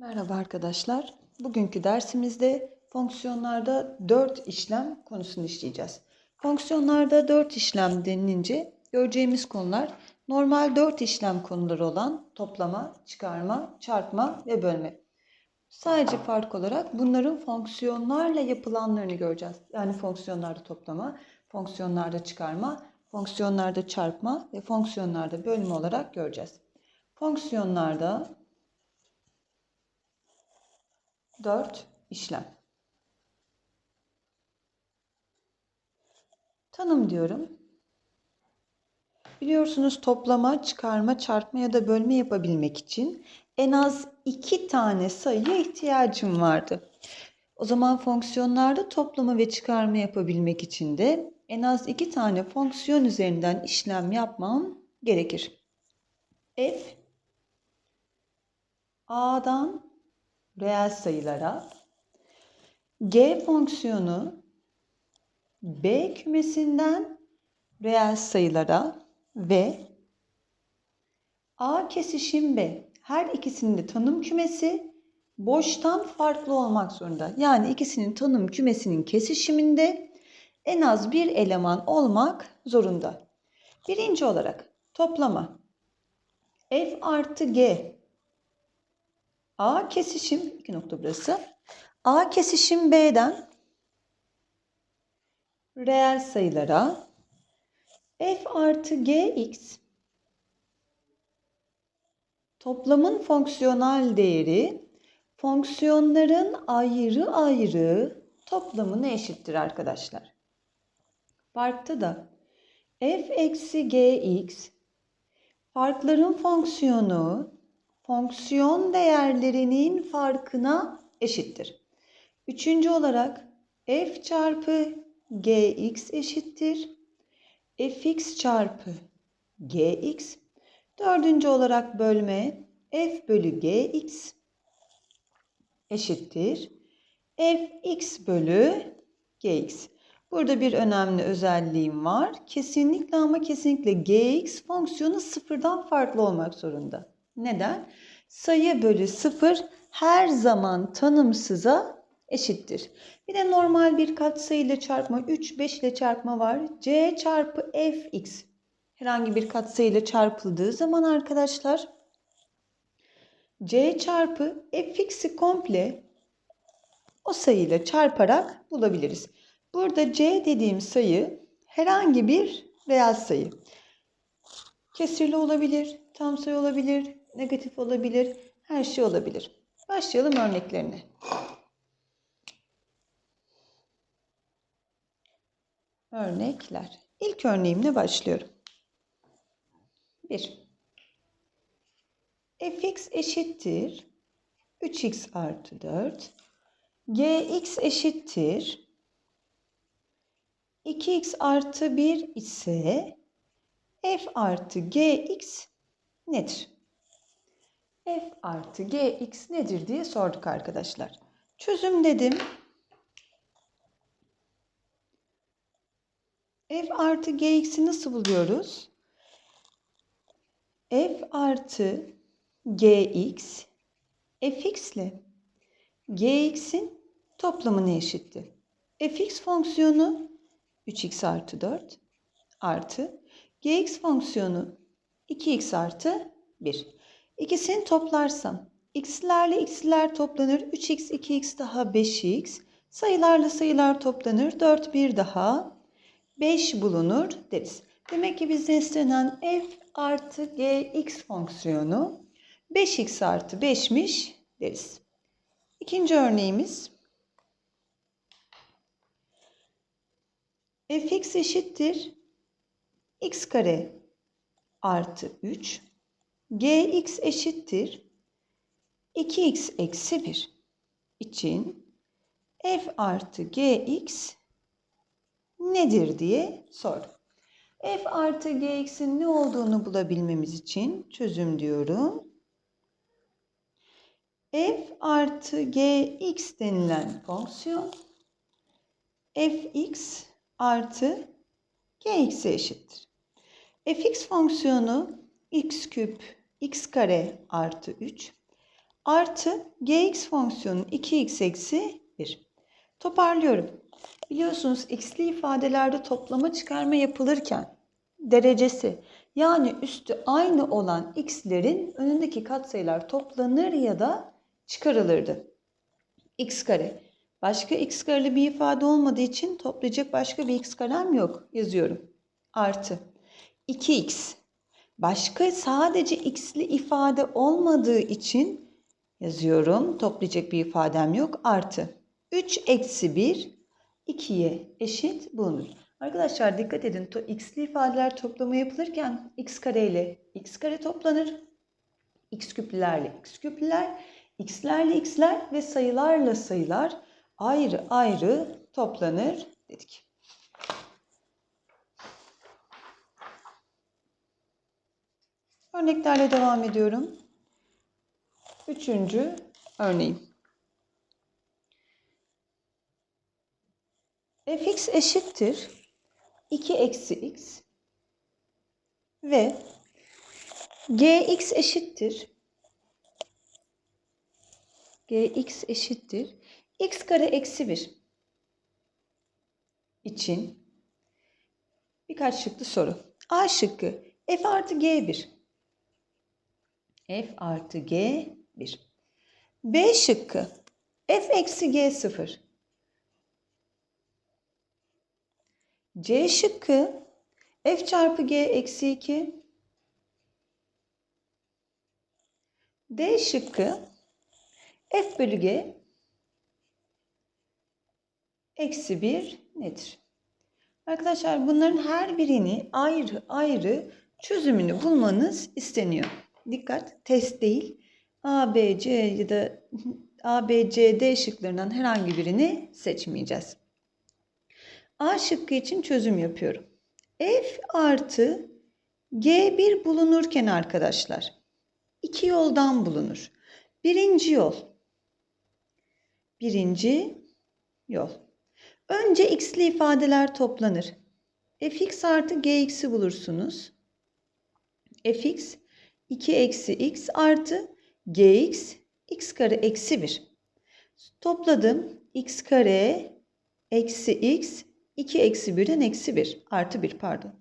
Merhaba arkadaşlar. Bugünkü dersimizde fonksiyonlarda 4 işlem konusunu işleyeceğiz. Fonksiyonlarda 4 işlem denilince göreceğimiz konular normal 4 işlem konuları olan toplama, çıkarma, çarpma ve bölme. Sadece fark olarak bunların fonksiyonlarla yapılanlarını göreceğiz. Yani fonksiyonlarda toplama, fonksiyonlarda çıkarma, fonksiyonlarda çarpma ve fonksiyonlarda bölme olarak göreceğiz. Fonksiyonlarda 4 işlem. Tanım diyorum. Biliyorsunuz toplama, çıkarma, çarpma ya da bölme yapabilmek için en az iki tane sayıya ihtiyacım vardı. O zaman fonksiyonlarda toplama ve çıkarma yapabilmek için de en az iki tane fonksiyon üzerinden işlem yapmam gerekir. F A'dan reel sayılara G fonksiyonu B kümesinden reel sayılara ve A kesişim B her ikisinin de tanım kümesi boştan farklı olmak zorunda. Yani ikisinin tanım kümesinin kesişiminde en az bir eleman olmak zorunda. Birinci olarak toplama. F artı G A kesişim, iki nokta burası. A kesişim B'den reel sayılara f artı gx toplamın fonksiyonel değeri fonksiyonların ayrı ayrı toplamına eşittir arkadaşlar. Farkta da f eksi gx farkların fonksiyonu fonksiyon değerlerinin farkına eşittir. Üçüncü olarak f çarpı gx eşittir. fx çarpı gx. Dördüncü olarak bölme f bölü gx eşittir. fx bölü gx. Burada bir önemli özelliğim var. Kesinlikle ama kesinlikle gx fonksiyonu sıfırdan farklı olmak zorunda. Neden? Sayı bölü sıfır her zaman tanımsıza eşittir. Bir de normal bir katsayı ile çarpma 3, 5 ile çarpma var. c çarpı fx herhangi bir katsayı ile çarpıldığı zaman arkadaşlar c çarpı fx'i komple o sayıyla çarparak bulabiliriz. Burada c dediğim sayı herhangi bir reel sayı. Kesirli olabilir, tam sayı olabilir, negatif olabilir, her şey olabilir. Başlayalım örneklerine. Örnekler. İlk örneğimle başlıyorum. 1. fx eşittir 3x artı 4. gx eşittir 2x artı 1 ise f artı gx nedir? F artı gx nedir diye sorduk arkadaşlar. Çözüm dedim. f artı gx'i nasıl buluyoruz? f artı gx fx ile gx'in toplamına eşitti. fx fonksiyonu 3x artı 4 artı gx fonksiyonu 2x artı 1. İkisini toplarsam x'lerle x'ler toplanır. 3x 2x daha 5x. Sayılarla sayılar toplanır. 4 1 daha 5 bulunur deriz. Demek ki bizde istenen f artı gx fonksiyonu 5x artı 5'miş deriz. İkinci örneğimiz fx eşittir x kare artı 3 gx eşittir 2x eksi 1 için f artı gx nedir diye sor. f artı gx'in ne olduğunu bulabilmemiz için çözüm diyorum. f artı gx denilen fonksiyon fx artı gx'e eşittir. fx fonksiyonu x küp x kare artı 3 Artı gx fonksiyonu 2x eksi 1. Toparlıyorum. Biliyorsunuz x'li ifadelerde toplama çıkarma yapılırken derecesi yani üstü aynı olan x'lerin önündeki katsayılar toplanır ya da çıkarılırdı. x kare. Başka x kareli bir ifade olmadığı için toplayacak başka bir x karem yok. Yazıyorum. Artı 2x. Başka sadece x'li ifade olmadığı için yazıyorum. Toplayacak bir ifadem yok. Artı 3 eksi 1 2'ye eşit bulunur. Arkadaşlar dikkat edin. X'li ifadeler toplama yapılırken x kare ile x kare toplanır. x küplülerle x küplüler, x'lerle x'ler ve sayılarla sayılar ayrı ayrı toplanır dedik. Örneklerle devam ediyorum. Üçüncü örneğim. fx eşittir 2 eksi x ve gx eşittir gx eşittir x kare eksi 1 için birkaç şıklı soru. A şıkkı f artı g1 f artı g1 B şıkkı f eksi g0 C şıkkı f çarpı g eksi 2. D şıkkı f bölü g eksi 1 nedir? Arkadaşlar bunların her birini ayrı ayrı çözümünü bulmanız isteniyor. Dikkat test değil. A, B, C ya da A, B, C, D şıklarından herhangi birini seçmeyeceğiz. A şıkkı için çözüm yapıyorum. F artı G1 bulunurken arkadaşlar iki yoldan bulunur. Birinci yol. Birinci yol. Önce x'li ifadeler toplanır. fx artı gx'i bulursunuz. fx 2 eksi x artı gx x kare eksi 1. Topladım. x kare eksi x 2 eksi 1'den eksi 1 artı 1 pardon.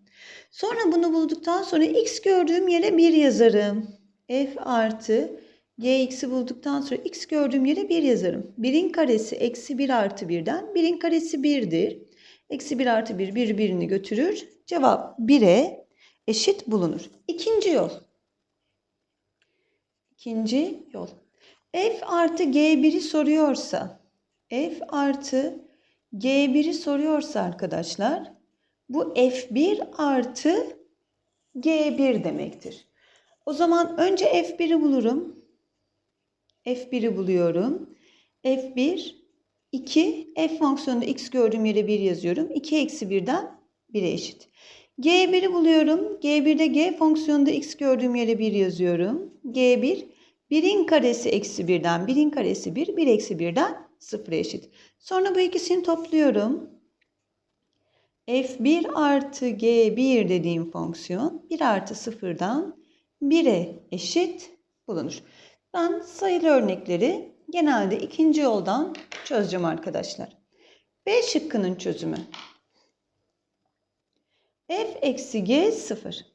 Sonra bunu bulduktan sonra x gördüğüm yere 1 yazarım. f artı gx'i bulduktan sonra x gördüğüm yere 1 yazarım. 1'in karesi eksi 1 artı 1'den 1'in karesi 1'dir. Eksi 1 artı 1 bir birini götürür. Cevap 1'e eşit bulunur. İkinci yol. İkinci yol. f artı g1'i soruyorsa f artı G1'i soruyorsa arkadaşlar bu F1 artı G1 demektir. O zaman önce F1'i bulurum. F1'i buluyorum. F1 2 F fonksiyonunda x gördüğüm yere 1 yazıyorum. 2 eksi 1'den 1'e eşit. G1'i buluyorum. G1'de G fonksiyonunda x gördüğüm yere 1 yazıyorum. G1 1'in karesi eksi 1'den 1'in karesi 1, 1 eksi 1'den 0 eşit. Sonra bu ikisini topluyorum. F1 artı G1 dediğim fonksiyon 1 artı 0'dan 1'e eşit bulunur. Ben sayılı örnekleri genelde ikinci yoldan çözeceğim arkadaşlar. B şıkkının çözümü. F eksi G 0.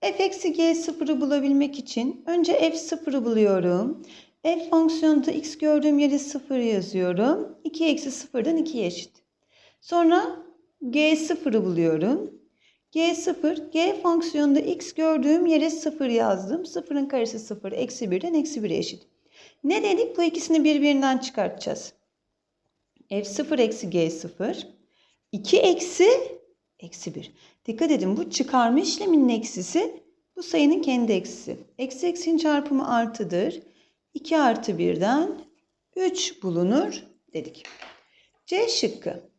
F eksi G 0'ı bulabilmek için önce F 0'ı buluyorum f fonksiyonunda x gördüğüm yere 0 yazıyorum. 2 eksi 0'dan 2'ye eşit. Sonra g0'ı buluyorum. g0, g fonksiyonunda x gördüğüm yere 0 yazdım. 0'ın karesi 0, eksi 1'den eksi 1'e eşit. Ne dedik? Bu ikisini birbirinden çıkartacağız. f0 eksi g0, 2 eksi eksi 1. Dikkat edin bu çıkarma işleminin eksisi bu sayının kendi eksisi. Eksi eksinin çarpımı artıdır. 2 artı 1'den 3 bulunur dedik. C şıkkı.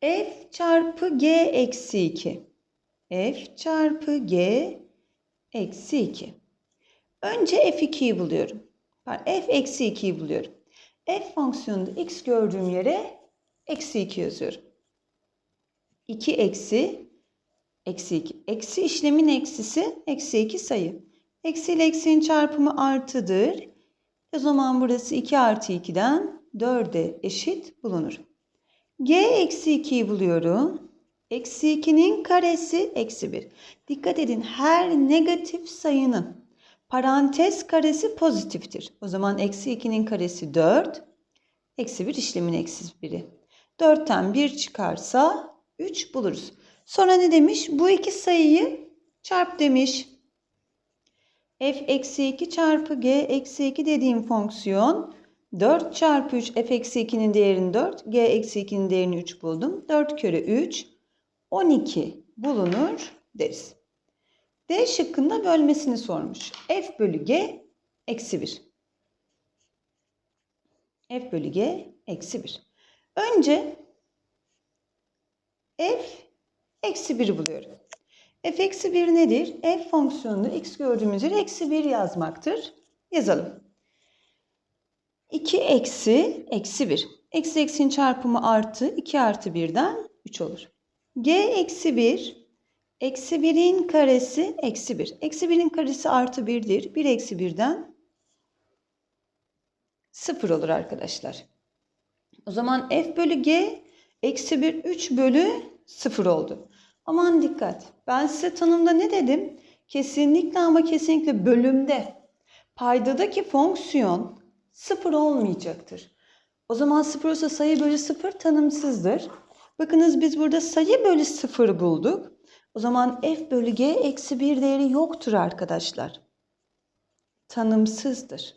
F çarpı G eksi 2. F çarpı G eksi 2. Önce F2'yi buluyorum. F eksi 2'yi buluyorum. F fonksiyonunda x gördüğüm yere eksi 2 yazıyorum. 2 eksi eksi 2. Eksi işlemin eksisi eksi 2 sayı. Eksi ile eksinin çarpımı artıdır. O zaman burası 2 artı 2'den 4'e eşit bulunur. G eksi 2'yi buluyorum. Eksi 2'nin karesi eksi 1. Dikkat edin her negatif sayının parantez karesi pozitiftir. O zaman eksi 2'nin karesi 4. Eksi 1 işlemin eksi 1'i. 4'ten 1 çıkarsa 3 buluruz. Sonra ne demiş? Bu iki sayıyı çarp demiş. f eksi 2 çarpı g eksi 2 dediğim fonksiyon 4 çarpı 3 f eksi 2'nin değerini 4, g eksi 2'nin değerini 3 buldum. 4 kere 3, 12 bulunur deriz. D şıkkında bölmesini sormuş. f bölü g eksi 1. f bölü g eksi 1. Önce f eksi 1'i buluyorum. f eksi 1 nedir? f fonksiyonunu x gördüğümüz yere eksi 1 yazmaktır. Yazalım. 2 eksi eksi 1. Eksi eksinin çarpımı artı 2 artı 1'den 3 olur. g eksi 1 eksi 1'in karesi eksi 1. Eksi 1'in karesi artı 1'dir. 1 eksi 1'den 0 olur arkadaşlar. O zaman f bölü g eksi 1 3 bölü 0 oldu. Aman dikkat. Ben size tanımda ne dedim? Kesinlikle ama kesinlikle bölümde paydadaki fonksiyon 0 olmayacaktır. O zaman 0 olsa sayı bölü 0 tanımsızdır. Bakınız biz burada sayı bölü 0 bulduk. O zaman f bölü g eksi 1 değeri yoktur arkadaşlar. Tanımsızdır.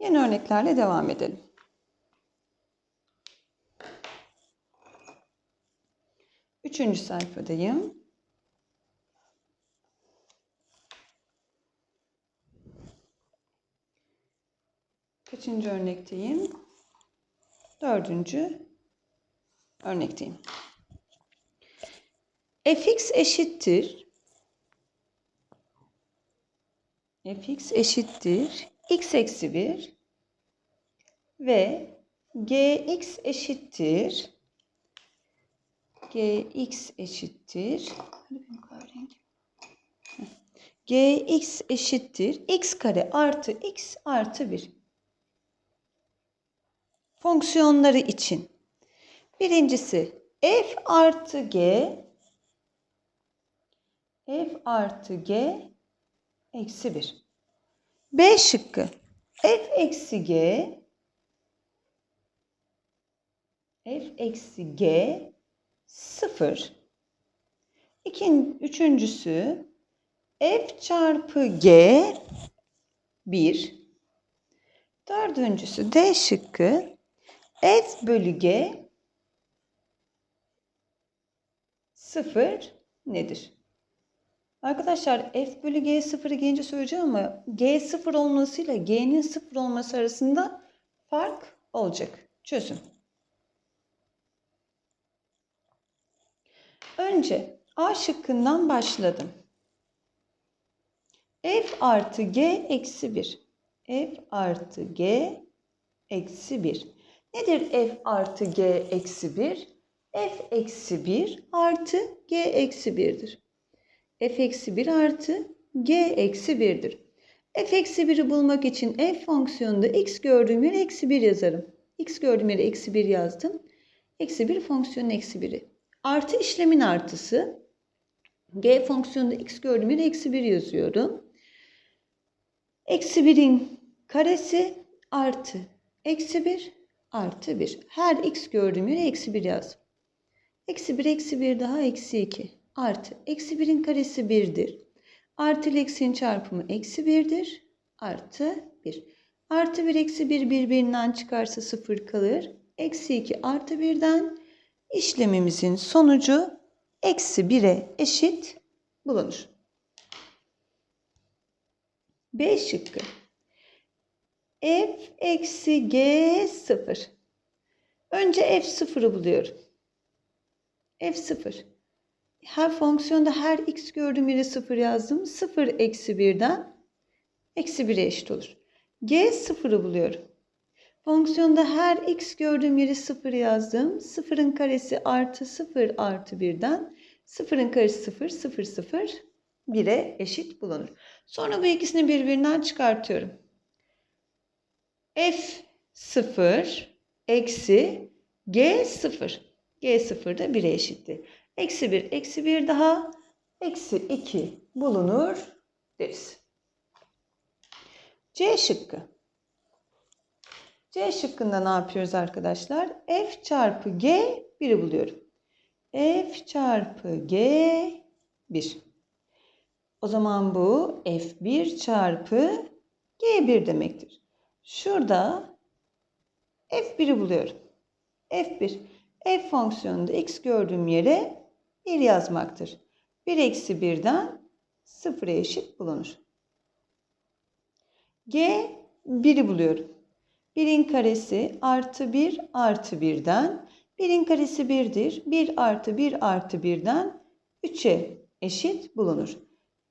Yeni örneklerle devam edelim. Üçüncü sayfadayım. Kaçıncı örnekteyim? Dördüncü örnekteyim. fx eşittir. fx eşittir. x eksi 1 ve gx eşittir. Gx eşittir. gx eşittir. x kare artı x artı 1 fonksiyonları için. Birincisi f artı g f artı g eksi 1. B şıkkı f eksi g f eksi g 0. İkinci, üçüncüsü f çarpı g 1. Dördüncüsü D şıkkı f bölü g 0 nedir? Arkadaşlar f bölü g 0'ı gelince söyleyeceğim ama g 0 olmasıyla g'nin 0 olması arasında fark olacak. Çözüm. Önce A şıkkından başladım. f artı g eksi 1. f artı g eksi 1. Nedir f artı g eksi 1? f eksi 1 artı g eksi 1'dir. f eksi 1 artı g eksi 1'dir. f eksi 1'i bulmak için f fonksiyonunda x gördüğüm yere eksi 1 yazarım. x gördüğüm yere eksi 1 yazdım. Eksi 1 fonksiyonun eksi 1'i. Artı işlemin artısı. g fonksiyonunda x gördüğüm eksi 1 yazıyorum. Eksi 1'in karesi artı eksi 1 artı 1. Her x gördüğüm yere eksi 1 yazdım. Eksi 1 eksi 1 daha eksi 2 artı. Eksi 1'in karesi 1'dir. Artı ile eksinin çarpımı eksi 1'dir. Artı 1. Artı 1 eksi 1 birbirinden çıkarsa 0 kalır. Eksi 2 artı 1'den işlemimizin sonucu eksi 1'e eşit bulunur. B şıkkı. F eksi G 0. Önce F sıfırı buluyorum. F sıfır. Her fonksiyonda her x gördüğüm yere sıfır yazdım. Sıfır eksi birden eksi 1'e eşit olur. G sıfırı buluyorum. Fonksiyonda her x gördüğüm yere sıfır yazdım. Sıfırın karesi artı sıfır artı birden sıfırın karesi sıfır sıfır sıfır 1'e eşit bulunur. Sonra bu ikisini birbirinden çıkartıyorum. F0 eksi G0. G0 da 1'e eşittir. Eksi 1, eksi 1 daha eksi 2 bulunur deriz. C şıkkı. C şıkkında ne yapıyoruz arkadaşlar? F çarpı G 1'i buluyorum. F çarpı G 1. O zaman bu F1 çarpı G1 demektir. Şurada F1'i buluyorum. F1. F fonksiyonunda x gördüğüm yere 1 yazmaktır. 1 eksi 1'den 0'a eşit bulunur. G 1'i buluyorum. 1'in karesi artı 1 artı 1'den 1'in karesi 1'dir. 1 artı 1 artı 1'den 3'e eşit bulunur.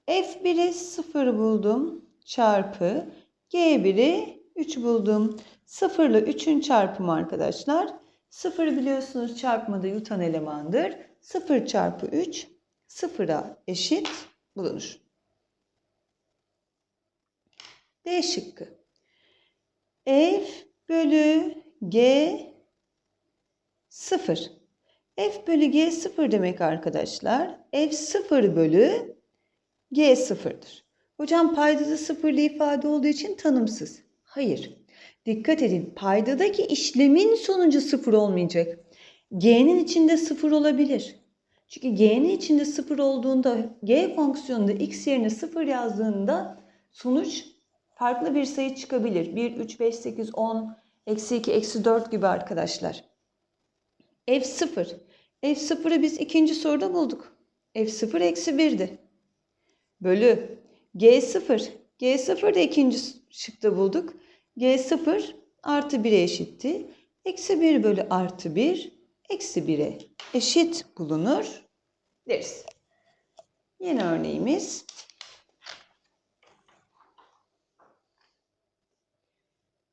F1'i 0 buldum çarpı G1'i 3 buldum. 0 ile 3'ün çarpımı arkadaşlar. 0 biliyorsunuz çarpmada yutan elemandır. 0 çarpı 3 0'a eşit bulunur. D şıkkı. F bölü G 0. F bölü G 0 demek arkadaşlar. F 0 bölü G 0'dır. Hocam paydada sıfırlı ifade olduğu için tanımsız. Hayır. Dikkat edin paydadaki işlemin sonucu sıfır olmayacak. G'nin içinde sıfır olabilir. Çünkü G'nin içinde sıfır olduğunda G fonksiyonunda x yerine sıfır yazdığında sonuç farklı bir sayı çıkabilir. 1, 3, 5, 8, 10, eksi 2, eksi 4 gibi arkadaşlar. F0. F0'ı biz ikinci soruda bulduk. F0 eksi 1'di. Bölü G0. G0 da ikinci şıkta bulduk. G0 artı 1'e eşitti. Eksi 1 bölü artı 1 eksi 1'e eşit bulunur deriz. Yeni örneğimiz.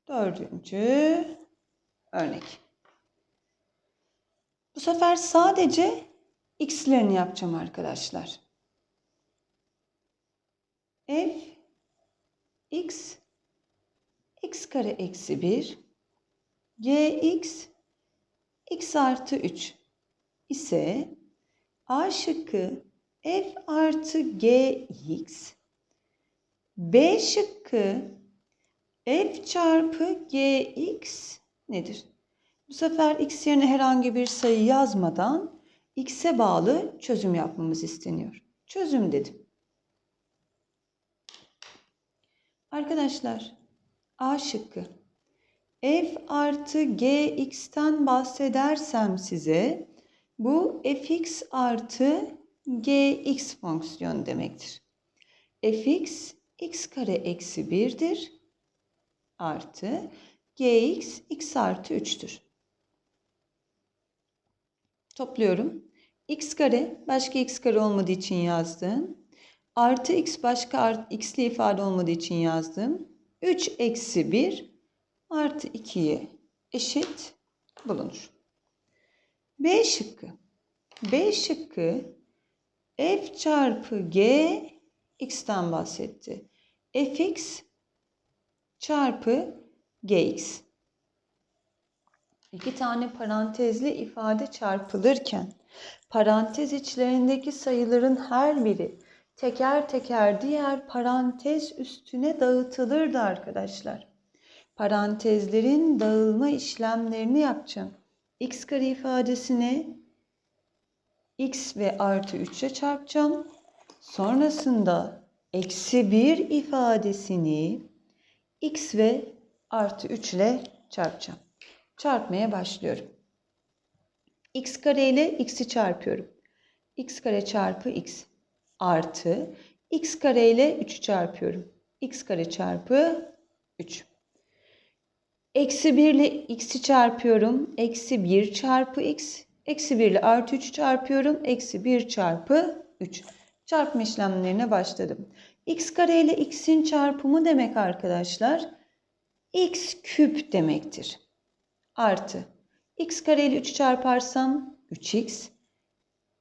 Dördüncü örnek. Bu sefer sadece x'lerini yapacağım arkadaşlar. f x x kare eksi 1 gx x artı 3 ise A şıkkı f artı gx B şıkkı f çarpı gx nedir? Bu sefer x yerine herhangi bir sayı yazmadan x'e bağlı çözüm yapmamız isteniyor. Çözüm dedim. Arkadaşlar A şıkkı. F artı gx'ten bahsedersem size bu fx artı gx fonksiyonu demektir. fx x kare eksi 1'dir artı gx x artı 3'tür. Topluyorum. x kare başka x kare olmadığı için yazdım. Artı x başka art, x'li ifade olmadığı için yazdım. 3 eksi 1 artı 2'ye eşit bulunur. B şıkkı. B şıkkı f çarpı g x'ten bahsetti. fx çarpı gx. İki tane parantezli ifade çarpılırken parantez içlerindeki sayıların her biri teker teker diğer parantez üstüne dağıtılırdı arkadaşlar. Parantezlerin dağılma işlemlerini yapacağım. x kare ifadesini x ve artı 3 ile çarpacağım. Sonrasında eksi 1 ifadesini x ve artı 3 ile çarpacağım. Çarpmaya başlıyorum. x kare ile x'i çarpıyorum. x kare çarpı x artı x kare ile 3'ü çarpıyorum. x kare çarpı 3. Eksi 1 ile x'i çarpıyorum. Eksi 1 çarpı x. Eksi 1 ile artı 3 çarpıyorum. Eksi 1 çarpı 3. Çarpma işlemlerine başladım. X kare ile x'in çarpımı demek arkadaşlar. x küp demektir. Artı. x kare ile 3 çarparsam 3x.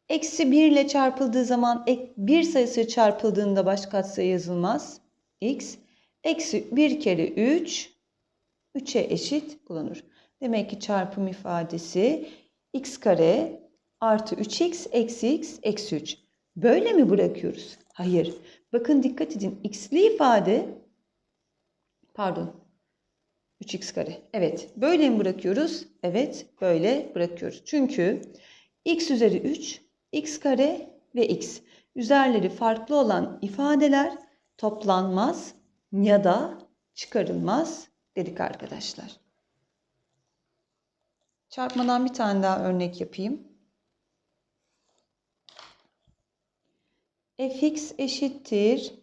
Eksi 1 ile çarpıldığı zaman ek 1 sayısı çarpıldığında baş katsayı yazılmaz. x eksi 1 kere 3 3'e eşit bulunur. Demek ki çarpım ifadesi x kare artı 3x eksi x eksi 3. Böyle mi bırakıyoruz? Hayır. Bakın dikkat edin. x'li ifade pardon 3x kare. Evet. Böyle mi bırakıyoruz? Evet. Böyle bırakıyoruz. Çünkü x üzeri 3, x kare ve x. Üzerleri farklı olan ifadeler toplanmaz ya da çıkarılmaz dedik arkadaşlar. Çarpmadan bir tane daha örnek yapayım. Fx eşittir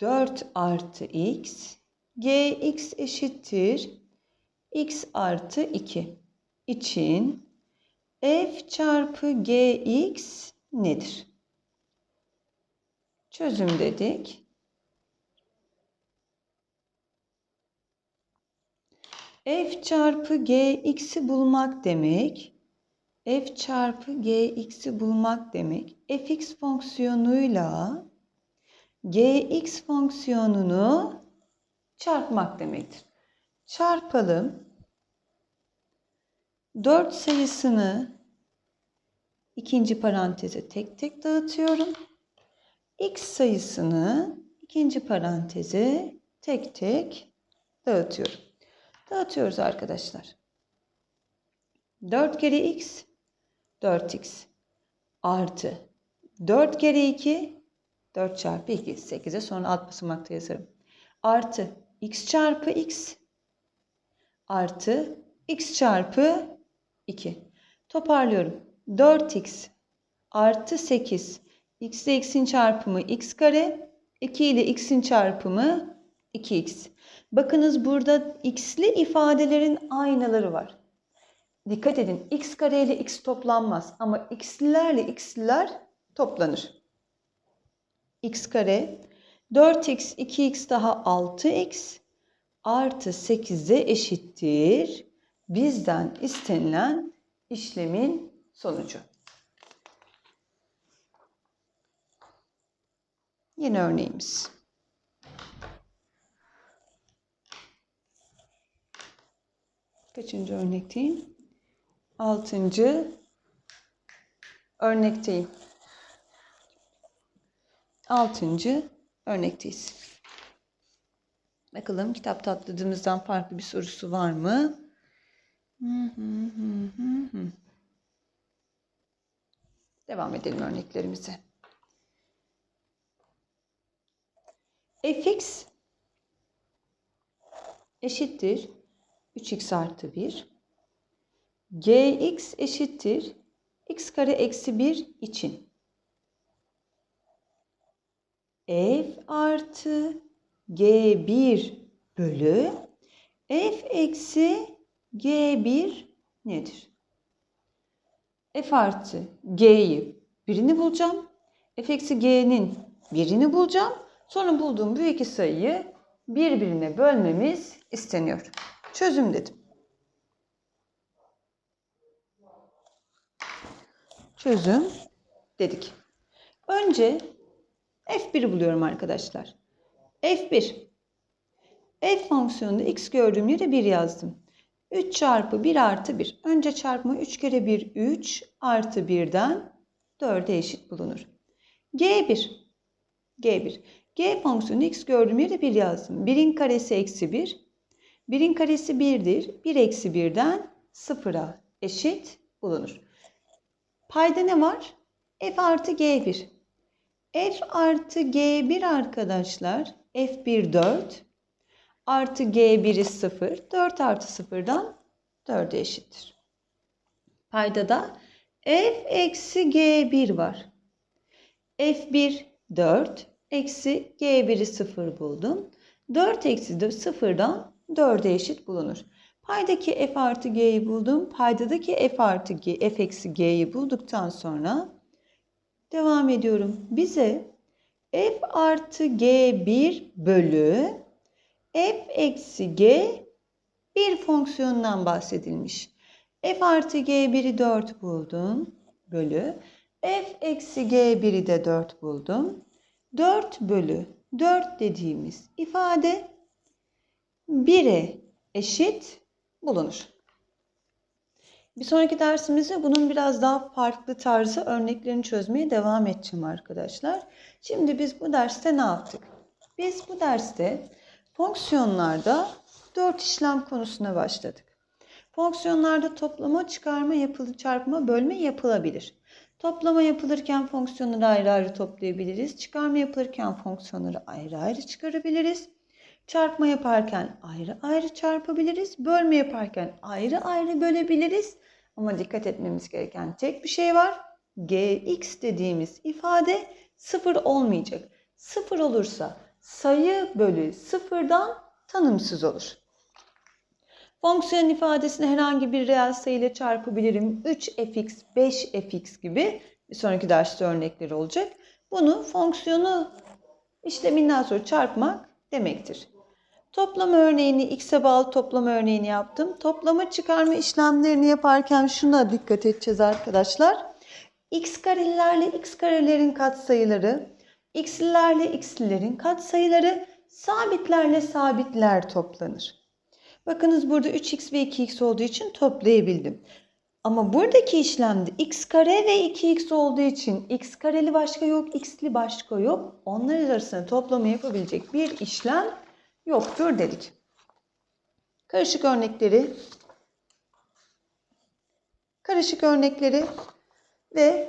4 artı x gx eşittir x artı 2 için f çarpı gx nedir? Çözüm dedik. f çarpı gx'i bulmak demek f çarpı gx'i bulmak demek fx fonksiyonuyla gx fonksiyonunu çarpmak demektir. Çarpalım. 4 sayısını ikinci paranteze tek tek dağıtıyorum. x sayısını ikinci paranteze tek tek dağıtıyorum. Dağıtıyoruz arkadaşlar. 4 kere x 4x artı 4 kere 2 4 çarpı 2 8'e sonra alt basamakta yazarım. Artı x çarpı x artı x çarpı 2. Toparlıyorum. 4x artı 8 x ile x'in çarpımı x kare 2 ile x'in çarpımı 2x. Bakınız burada x'li ifadelerin aynaları var. Dikkat edin x kare ile x toplanmaz ama x'lilerle x'liler toplanır. x kare 4x 2x daha 6x artı 8'e eşittir. Bizden istenilen işlemin sonucu. Yeni örneğimiz. Kaçıncı örnekteyim? Altıncı örnekteyim. Altıncı örnekteyiz. Bakalım kitap tatladığımızdan farklı bir sorusu var mı? Devam edelim örneklerimize. fx eşittir 3x artı 1. gx eşittir x kare eksi 1 için. f artı g1 bölü f eksi g1 nedir? f artı g'yi birini bulacağım. f eksi g'nin birini bulacağım. Sonra bulduğum bu iki sayıyı birbirine bölmemiz isteniyor. Çözüm dedim. Çözüm dedik. Önce f1'i buluyorum arkadaşlar. f1. f fonksiyonunda x gördüğüm yere 1 yazdım. 3 çarpı 1 artı 1. Önce çarpma 3 kere 1 3 artı 1'den 4'e eşit bulunur. G1. G1. G fonksiyonu x gördüğüm yere 1 yazdım. 1'in karesi eksi 1. 1'in karesi 1'dir. 1 eksi 1'den 0'a eşit bulunur. Payda ne var? f artı g1. f artı g1 arkadaşlar f1 4 artı g1'i 0. 4 artı 0'dan 4'e eşittir. Payda da f eksi g1 var. f1 4 eksi g1'i 0 buldum. 4 eksi de 0'dan 4'e eşit bulunur. Paydaki f artı g'yi buldum. Paydadaki f artı g, f eksi g'yi bulduktan sonra devam ediyorum. Bize f artı g1 bölü f eksi g bir fonksiyonundan bahsedilmiş. f artı g1'i 4 buldum. Bölü. f eksi g1'i de 4 buldum. 4 bölü 4 dediğimiz ifade 1'e eşit bulunur. Bir sonraki dersimizde bunun biraz daha farklı tarzı örneklerini çözmeye devam edeceğim arkadaşlar. Şimdi biz bu derste ne yaptık? Biz bu derste fonksiyonlarda 4 işlem konusuna başladık. Fonksiyonlarda toplama, çıkarma, yapılı, çarpma, bölme yapılabilir. Toplama yapılırken fonksiyonları ayrı ayrı toplayabiliriz. Çıkarma yapılırken fonksiyonları ayrı ayrı çıkarabiliriz. Çarpma yaparken ayrı ayrı çarpabiliriz. Bölme yaparken ayrı ayrı bölebiliriz. Ama dikkat etmemiz gereken tek bir şey var. gx dediğimiz ifade sıfır olmayacak. Sıfır olursa sayı bölü sıfırdan tanımsız olur. Fonksiyon ifadesini herhangi bir reel sayı ile çarpabilirim. 3fx, 5fx gibi bir sonraki derste örnekleri olacak. Bunu fonksiyonu işleminden sonra çarpmak demektir. Toplama örneğini, x'e bağlı toplama örneğini yaptım. Toplama çıkarma işlemlerini yaparken şuna dikkat edeceğiz arkadaşlar. x karelilerle x karelerin katsayıları, x'lilerle x'lilerin katsayıları, sabitlerle sabitler toplanır. Bakınız burada 3x ve 2x olduğu için toplayabildim. Ama buradaki işlemde x kare ve 2x olduğu için x kareli başka yok, x'li başka yok. Onlar arasında toplama yapabilecek bir işlem yoktur dedik. Karışık örnekleri karışık örnekleri ve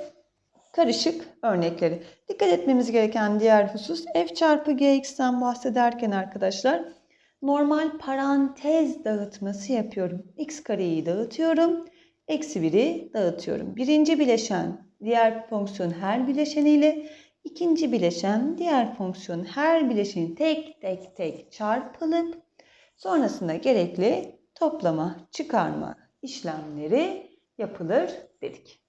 karışık örnekleri. Dikkat etmemiz gereken diğer husus f çarpı gx'ten bahsederken arkadaşlar normal parantez dağıtması yapıyorum. x kareyi dağıtıyorum. Eksi 1'i dağıtıyorum. Birinci bileşen diğer fonksiyon her bileşeniyle ikinci bileşen diğer fonksiyon her bileşeni tek tek tek çarpılıp sonrasında gerekli toplama, çıkarma işlemleri yapılır dedik.